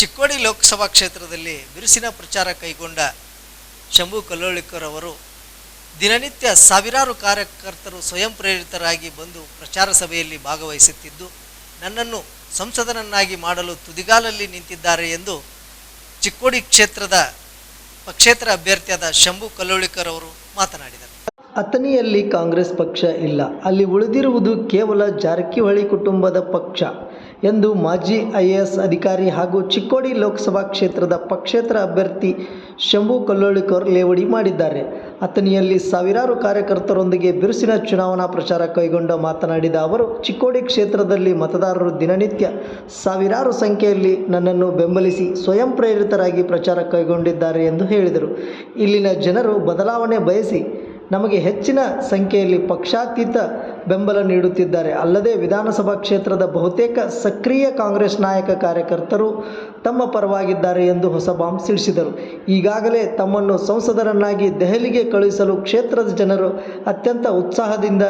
ಚಿಕ್ಕೋಡಿ ಲೋಕಸಭಾ ಕ್ಷೇತ್ರದಲ್ಲಿ ಬಿರುಸಿನ ಪ್ರಚಾರ ಕೈಗೊಂಡ ಶಂಭು ಕಲ್ಲೋಳಿಕರ್ ಅವರು ದಿನನಿತ್ಯ ಸಾವಿರಾರು ಕಾರ್ಯಕರ್ತರು ಸ್ವಯಂ ಪ್ರೇರಿತರಾಗಿ ಬಂದು ಪ್ರಚಾರ ಸಭೆಯಲ್ಲಿ ಭಾಗವಹಿಸುತ್ತಿದ್ದು, ನನ್ನನ್ನು ಸಂಸದನನ್ನಾಗಿ ಮಾಡಲು ತುದಿಗಾಲಲ್ಲಿ ನಿಂತಿದ್ದಾರೆ ಎಂದು ಚಿಕ್ಕೋಡಿ ಕ್ಷೇತ್ರದ ಪಕ್ಷೇತರ ಅಭ್ಯರ್ಥಿಯಾದ ಶಂಭು ಕಲ್ಲೋಳಿಕರ್ ಅವರು ಮಾತನಾಡಿದರು. ಅಥಣಿಯಲ್ಲಿ ಕಾಂಗ್ರೆಸ್ ಪಕ್ಷ ಇಲ್ಲ. ಅಲ್ಲಿ ಉಳಿದಿರುವುದು ಕೇವಲ ಜಾರಕಿಹೊಳಿ ಕುಟುಂಬದ ಪಕ್ಷ. ಎಂದು ಮಾಜಿ ಐ ಅಧಿಕಾರಿ ಹಾಗೂ ಚಿಕ್ಕೋಡಿ ಲೋಕಸಭಾ ಕ್ಷೇತ್ರದ ಪಕ್ಷೇತರ ಅಭ್ಯರ್ಥಿ ಶಂಭು ಕಲ್ಲೋಳಿಕರ್ ಲೇವಡಿ ಮಾಡಿದ್ದಾರೆ. ಅಥಣಿಯಲ್ಲಿ ಸಾವಿರಾರು ಕಾರ್ಯಕರ್ತರೊಂದಿಗೆ ಬಿರುಸಿನ ಚುನಾವಣಾ ಪ್ರಚಾರ ಕೈಗೊಂಡ ಮಾತನಾಡಿದ ಅವರು, ಚಿಕ್ಕೋಡಿ ಕ್ಷೇತ್ರದಲ್ಲಿ ಮತದಾರರು ದಿನನಿತ್ಯ ಸಾವಿರಾರು ಸಂಖ್ಯೆಯಲ್ಲಿ ನನ್ನನ್ನು ಬೆಂಬಲಿಸಿ ಸ್ವಯಂ ಪ್ರೇರಿತರಾಗಿ ಪ್ರಚಾರ ಕೈಗೊಂಡಿದ್ದಾರೆ ಎಂದು ಹೇಳಿದರು. ಇಲ್ಲಿನ ಜನರು ಬದಲಾವಣೆ ಬಯಸಿ ನಮಗೆ ಹೆಚ್ಚಿನ ಸಂಖ್ಯೆಯಲ್ಲಿ ಪಕ್ಷಾತೀತ ಬೆಂಬಲ ನೀಡುತ್ತಿದ್ದಾರೆ. ಅಲ್ಲದೆ ವಿಧಾನಸಭಾ ಕ್ಷೇತ್ರದ ಬಹುತೇಕ ಸಕ್ರಿಯ ಕಾಂಗ್ರೆಸ್ ನಾಯಕ ಕಾರ್ಯಕರ್ತರು ತಮ್ಮ ಪರವಾಗಿದ್ದಾರೆ ಎಂದು ಹೊಸಬಾಂಬ್ ತಿಳಿಸಿದರು. ಈಗಾಗಲೇ ತಮ್ಮನ್ನು ಸಂಸದರನ್ನಾಗಿ ದೆಹಲಿಗೆ ಕಳುಹಿಸಲು ಕ್ಷೇತ್ರದ ಜನರು ಅತ್ಯಂತ ಉತ್ಸಾಹದಿಂದ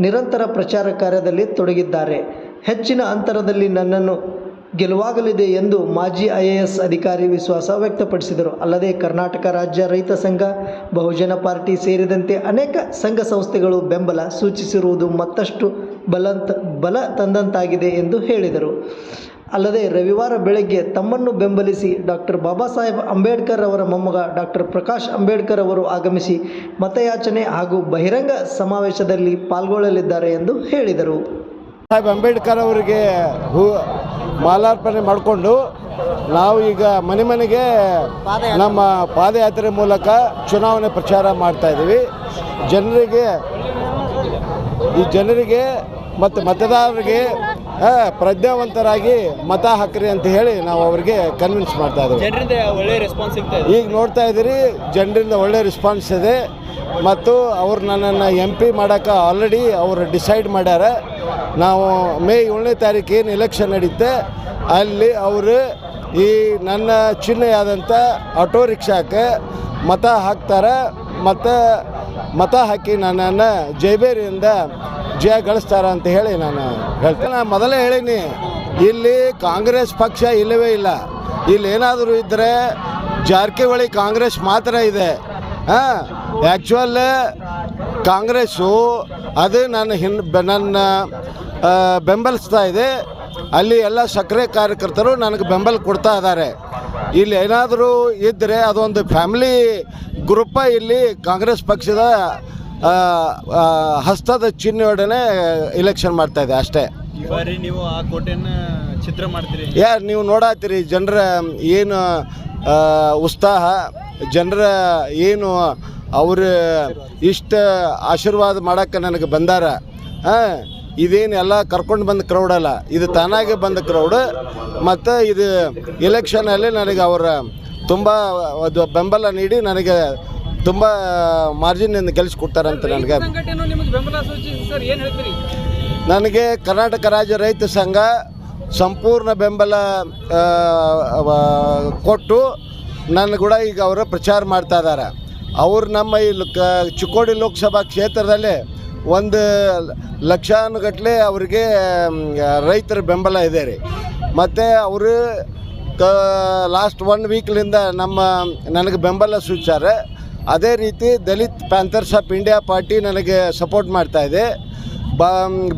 ನಿರಂತರ ಪ್ರಚಾರ ಕಾರ್ಯದಲ್ಲಿ ತೊಡಗಿದ್ದಾರೆ. ಹೆಚ್ಚಿನ ಅಂತರದಲ್ಲಿ ನನ್ನನ್ನು ಗೆಲುವಾಗಲಿದೆ ಎಂದು ಮಾಜಿ ಐಎಎಸ್ ಅಧಿಕಾರಿ ವಿಶ್ವಾಸ ವ್ಯಕ್ತಪಡಿಸಿದರು. ಅಲ್ಲದೆ ಕರ್ನಾಟಕ ರಾಜ್ಯ ರೈತ ಸಂಘ, ಬಹುಜನ ಪಾರ್ಟಿ ಸೇರಿದಂತೆ ಅನೇಕ ಸಂಘ ಸಂಸ್ಥೆಗಳು ಬೆಂಬಲ ಸೂಚಿಸಿರುವುದು ಮತ್ತಷ್ಟು ಬಲಂತ, ಬಲ ತಂದಂತಾಗಿದೆ ಎಂದು ಹೇಳಿದರು. ಅಲ್ಲದೆ ರವಿವಾರ ಬೆಳಗ್ಗೆ ತಮ್ಮನ್ನು ಬೆಂಬಲಿಸಿ ಡಾಕ್ಟರ್ ಬಾಬಾ ಸಾಹೇಬ್ ಅಂಬೇಡ್ಕರ್ ಅವರ ಮೊಮ್ಮಗ ಡಾಕ್ಟರ್ ಪ್ರಕಾಶ್ ಅಂಬೇಡ್ಕರ್ ಅವರು ಆಗಮಿಸಿ ಮತಯಾಚನೆ ಹಾಗೂ ಬಹಿರಂಗ ಸಮಾವೇಶದಲ್ಲಿ ಪಾಲ್ಗೊಳ್ಳಲಿದ್ದಾರೆ ಎಂದು ಹೇಳಿದರು. ಸಾಹೇಬ್ ಅಂಬೇಡ್ಕರ್ ಅವರಿಗೆ ಮಾಲಾರ್ಪಣೆ ಮಾಡಿಕೊಂಡು ನಾವು ಈಗ ಮನೆ ಮನೆಗೆ ನಮ್ಮ ಪಾದಯಾತ್ರೆ ಮೂಲಕ ಚುನಾವಣೆ ಪ್ರಚಾರ ಮಾಡ್ತಾ ಇದ್ದೀವಿ. ಜನರಿಗೆ ಈ ಜನರಿಗೆ ಮತ್ತು ಮತದಾರರಿಗೆ ಪ್ರಜ್ಞಾವಂತರಾಗಿ ಮತ ಹಾಕ್ರಿ ಅಂತ ಹೇಳಿ ನಾವು ಅವರಿಗೆ ಕನ್ವಿನ್ಸ್ ಮಾಡ್ತಾ ಇದ್ದೀವಿ. ಈಗ ನೋಡ್ತಾ ಇದ್ದೀರಿ ಜನರಿಂದ ಒಳ್ಳೆ ರೆಸ್ಪಾನ್ಸ್ ಇದೆ. ಮತ್ತು ಅವ್ರು ನನ್ನನ್ನು ಎಂ ಪಿ ಮಾಡೋಕೆ ಆಲ್ರೆಡಿ ಅವರು ಡಿಸೈಡ್ ಮಾಡ್ಯಾರ. ನಾವು ಮೇ ಏಳನೇ ತಾರೀಕು ಏನು ಎಲೆಕ್ಷನ್ ನಡೀತೆ, ಅಲ್ಲಿ ಅವರು ಈ ನನ್ನ ಚಿಹ್ನೆಯಾದಂಥ ಆಟೋ ರಿಕ್ಷಾಕ್ಕೆ ಮತ ಹಾಕ್ತಾರೆ, ಮತ್ತು ಮತ ಹಾಕಿ ನನ್ನನ್ನು ಜೈಬೇರಿಯಿಂದ ಜಯ ಗಳಿಸ್ತಾರ ಅಂತ ಹೇಳಿ ನಾನು ಹೇಳ್ತೇನೆ. ನಾನು ಮೊದಲೇ ಹೇಳೀನಿ, ಇಲ್ಲಿ ಕಾಂಗ್ರೆಸ್ ಪಕ್ಷ ಇಲ್ಲವೇ ಇಲ್ಲ. ಇಲ್ಲಿ ಏನಾದರೂ ಇದ್ದರೆ ಜಾರಕಿಹೊಳಿ ಕಾಂಗ್ರೆಸ್ ಮಾತ್ರ ಇದೆ. ಹಾಂ ಆ್ಯಕ್ಚುವಲ್ ಕಾಂಗ್ರೆಸ್ಸು ಅದು ನಾನು ಹಿನ್ ಬೆ- ನನ್ನ ಬೆಂಬಲಿಸ್ತಾ ಇದೆ. ಅಲ್ಲಿ ಎಲ್ಲ ಸಕ್ಕರೆ ಕಾರ್ಯಕರ್ತರು ನನಗೆ ಬೆಂಬಲ ಕೊಡ್ತಾ ಇದ್ದಾರೆ. ಇಲ್ಲಿ ಏನಾದರೂ ಇದ್ದರೆ ಅದೊಂದು ಫ್ಯಾಮಿಲಿ ಗ್ರೂಪ ಇಲ್ಲಿ ಕಾಂಗ್ರೆಸ್ ಪಕ್ಷದ ಹಸ್ತದ ಚಿಹ್ನೆಯೊಡನೆ ಇಲೆಕ್ಷನ್ ಮಾಡ್ತಾ ಇದೆ ಅಷ್ಟೇ. ನೀವು ಆ ಕೋಟೆಯನ್ನ ಚಿತ್ರ ಮಾಡ್ತೀರಿ? ಯಾ ನೀವು ನೋಡತ್ತೀರಿ ಜನರ ಏನು ಉತ್ಸಾಹ ಜನರ ಏನು ಅವ್ರ ಇಷ್ಟ ಆಶೀರ್ವಾದ ಮಾಡಕ್ಕೆ ನನಗೆ ಬಂದಾರ. ಹಾಂ ಇದೇನು ಎಲ್ಲ ಕರ್ಕೊಂಡು ಬಂದ ಕ್ರೌಡ್ ಅಲ್ಲ. ಇದು ತಾನಾಗೆ ಬಂದ ಕ್ರೌಡ್ ಮತ್ತು ಇದು ಎಲೆಕ್ಷನಲ್ಲಿ ನನಗೆ ಅವರ ತುಂಬ ಅದು ಬೆಂಬಲ ನೀಡಿ ನನಗೆ ತುಂಬ ಮಾರ್ಜಿನಿಂದ ಗೆಲ್ಲಿಸ್ಕೊಡ್ತಾರಂತ ನನಗೆ ನನಗೆ ಕರ್ನಾಟಕ ರಾಜ್ಯ ರೈತ ಸಂಘ ಸಂಪೂರ್ಣ ಬೆಂಬಲ ಕೊಟ್ಟು ನನ್ನ ಕೂಡ ಈಗ ಅವರು ಪ್ರಚಾರ ಮಾಡ್ತಾ ಇದ್ದಾರೆ ಅವ್ರು ನಮ್ಮ ಈ ಕ ಚಿಕ್ಕೋಡಿ ಲೋಕಸಭಾ ಕ್ಷೇತ್ರದಲ್ಲಿ ಒಂದು ಲಕ್ಷಾನುಗಟ್ಟಲೆ ಅವರಿಗೆ ರೈತರ ಬೆಂಬಲ ಇದೆ ರೀ. ಮತ್ತು ಅವರು ಕ ಲಾಸ್ಟ್ ಒನ್ ವೀಕ್ಲಿಂದ ನಮ್ಮ, ನನಗೆ ಬೆಂಬಲ ಸೂಚಿಸ್ಯಾರೆ ಅದೇ ರೀತಿ Dalit Panthers of India party ನನಗೆ ಸಪೋರ್ಟ್ ಮಾಡ್ತಾ ಇದೆ. ಬ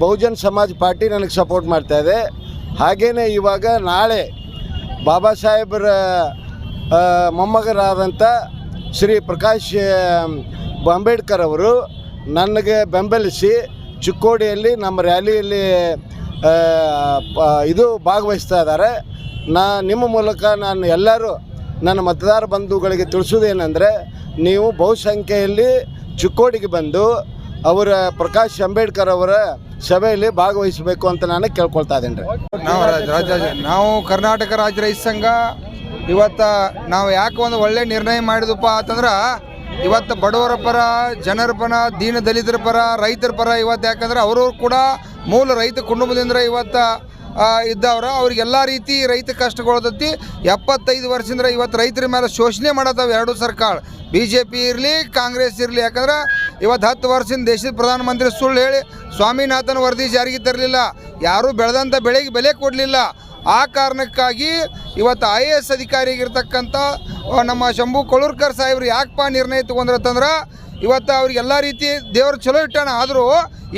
ಬಹುಜನ್ ಸಮಾಜ್ ಪಾರ್ಟಿ ನನಗೆ ಸಪೋರ್ಟ್ ಮಾಡ್ತಾ ಇದೆ. ಹಾಗೆಯೇ ಇವಾಗ ನಾಳೆ ಬಾಬಾ ಸಾಹೇಬರ ಮೊಮ್ಮಗರಾದಂಥ ಶ್ರೀ ಪ್ರಕಾಶ್ ಅಂಬೇಡ್ಕರ್ ಅವರು ನನಗೆ ಬೆಂಬಲಿಸಿ ಚಿಕ್ಕೋಡಿಯಲ್ಲಿ ನಮ್ಮ ರ್ಯಾಲಿಯಲ್ಲಿ ಇದು ಭಾಗವಹಿಸ್ತಾ ಇದ್ದಾರೆ. ನಾ, ನಿಮ್ಮ ಮೂಲಕ ನಾನು ಎಲ್ಲರೂ ನನ್ನ ಮತದಾರ ಬಂಧುಗಳಿಗೆ ತಿಳಿಸೋದೇನೆಂದರೆ ನೀವು ಬಹುಸಂಖ್ಯೆಯಲ್ಲಿ ಚಿಕ್ಕೋಡಿಗೆ ಬಂದು ಅವರ ಪ್ರಕಾಶ್ ಅಂಬೇಡ್ಕರ್ ಅವರ ಸಭೆಯಲ್ಲಿ ಭಾಗವಹಿಸಬೇಕು ಅಂತ ನಾನು ಕೇಳ್ಕೊಳ್ತಾ ಇದ್ದೀನಿ ರೀ ನಾವು ನಾವು ಕರ್ನಾಟಕ ರಾಜ್ಯ ರೈತ ಸಂಘ ಇವತ್ತು ನಾವು ಯಾಕೆ ಒಂದು ಒಳ್ಳೆ ನಿರ್ಣಯ ಮಾಡಿದಪ್ಪ ಅಂತಂದ್ರೆ ಇವತ್ತು ಬಡವರ ಪರ, ಜನರ ಪರ, ದೀನ ದಲಿತರ ಪರ, ರೈತರ ಪರ ಇವತ್ತು ಯಾಕಂದ್ರೆ ಅವರು ಕೂಡ ಮೂಲ ರೈತ ಕುಟುಂಬದಿಂದ ಇವತ್ತು ಇದ್ದವರ. ಅವ್ರಿಗೆಲ್ಲ ರೀತಿ ರೈತ ಕಷ್ಟಗೊಳ್ದತಿ ಎಪ್ಪತ್ತೈದು ವರ್ಷದಿಂದ ಇವತ್ತು ರೈತರ ಮೇಲೆ ಶೋಷಣೆ ಮಾಡತ್ತವ ಎರಡು ಸರ್ಕಾರ. ಬಿ ಜೆ ಪಿ ಇರಲಿ, ಕಾಂಗ್ರೆಸ್ ಇರಲಿ. ಯಾಕಂದ್ರೆ ಇವತ್ತು ಹತ್ತು ವರ್ಷದಿಂದ ದೇಶದ ಪ್ರಧಾನಮಂತ್ರಿ ಸುಳ್ಳು ಹೇಳಿ ಸ್ವಾಮಿನಾಥನ್ ವರದಿ ಜಾರಿಗೆ ತರಲಿಲ್ಲ. ಯಾರೂ ಬೆಳೆದಂಥ ಬೆಳೆಗೆ ಬೆಲೆ ಕೊಡಲಿಲ್ಲ. ಆ ಕಾರಣಕ್ಕಾಗಿ ಇವತ್ತು ಐ ಎ ಎಸ್ ಅಧಿಕಾರಿಗಿರ್ತಕ್ಕಂಥ ನಮ್ಮ ಶಂಭು ಕೊಳೂರ್ಕರ್ ಸಾಹೇಬ್ರು ಯಾಕಪ್ಪ ನಿರ್ಣಯ ತೊಗೊಂಡ್ರತ್ತಂದ್ರೆ ಇವತ್ತು ಅವ್ರಿಗೆಲ್ಲ ರೀತಿ ದೇವ್ರು ಚಲೋ ಇಟ್ಟಾನ, ಆದರೂ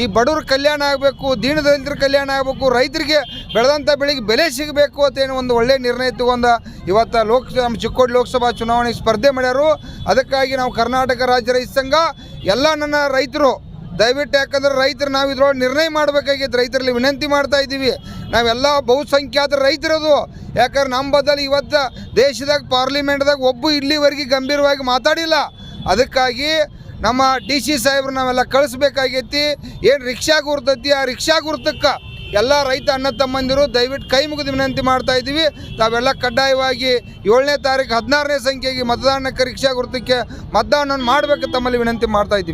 ಈ ಬಡವ್ರ ಕಲ್ಯಾಣ ಆಗಬೇಕು ದೀನದಲಿತರ ಕಲ್ಯಾಣ ಆಗಬೇಕು, ರೈತರಿಗೆ ಬೆಳೆದಂಥ ಬೆಳೆಗೆ ಬೆಲೆ ಸಿಗಬೇಕು ಅಂತೇನು ಒಂದು ಒಳ್ಳೆಯ ನಿರ್ಣಯ ತಗೊಂಡ ಇವತ್ತು ಲೋಕ, ನಮ್ಮ ಚಿಕ್ಕೋಡಿ ಲೋಕಸಭಾ ಚುನಾವಣೆಗೆ ಸ್ಪರ್ಧೆ ಮಾಡ್ಯಾರು. ಅದಕ್ಕಾಗಿ ನಾವು ಕರ್ನಾಟಕ ರಾಜ್ಯ ರೈತ ಸಂಘ, ಎಲ್ಲ ನನ್ನ ರೈತರು ದಯವಿಟ್ಟು ಯಾಕಂದ್ರೆ ರೈತರು ನಾವು ಇದ್ರೊಳಗೆ ನಿರ್ಣಯ ಮಾಡಬೇಕಾಗಿತ್ತು. ರೈತರಲ್ಲಿ ವಿನಂತಿ ಮಾಡ್ತಾ ಇದ್ದೀವಿ. ನಾವೆಲ್ಲ ಬಹುಸಂಖ್ಯಾತ ರೈತರದು. ಯಾಕಂದ್ರೆ ನಮ್ಮ ಬದಲು ಇವತ್ತು ದೇಶದಾಗ, ಪಾರ್ಲಿಮೆಂಟ್ದಾಗ ಒಬ್ಬ ಇಲ್ಲಿವರೆಗೆ ಗಂಭೀರವಾಗಿ ಮಾತಾಡಿಲ್ಲ. ಅದಕ್ಕಾಗಿ ನಮ್ಮ ಡಿ ಸಿ ಸಾಹೇಬ್ರು ನಾವೆಲ್ಲ ಕಳಿಸ್ಬೇಕಾಗೈತಿ. ಏನು ರಿಕ್ಷಾ ಗುರ್ತೈತಿ? ಆ ರಿಕ್ಷಾ ಗುರ್ತಕ್ಕೆ ಎಲ್ಲ ರೈತ ಅಣ್ಣ ತಮ್ಮಂದಿರು ದಯವಿಟ್ಟು ಕೈ ಮುಗಿದು ವಿನಂತಿ ಮಾಡ್ತಾ ಇದ್ದೀವಿ. ತಾವೆಲ್ಲ ಕಡ್ಡಾಯವಾಗಿ ಏಳನೇ ತಾರೀಕು ಹದಿನಾರನೇ ಸಂಖ್ಯೆಗೆ ಮತದಾನಕ್ಕೆ ರಿಕ್ಷಾ ಗುರ್ತಕ್ಕೆ ಮತದಾನ ಮಾಡಬೇಕು ತಮ್ಮಲ್ಲಿ ವಿನಂತಿ ಮಾಡ್ತಾ ಇದ್ದೀವಿ.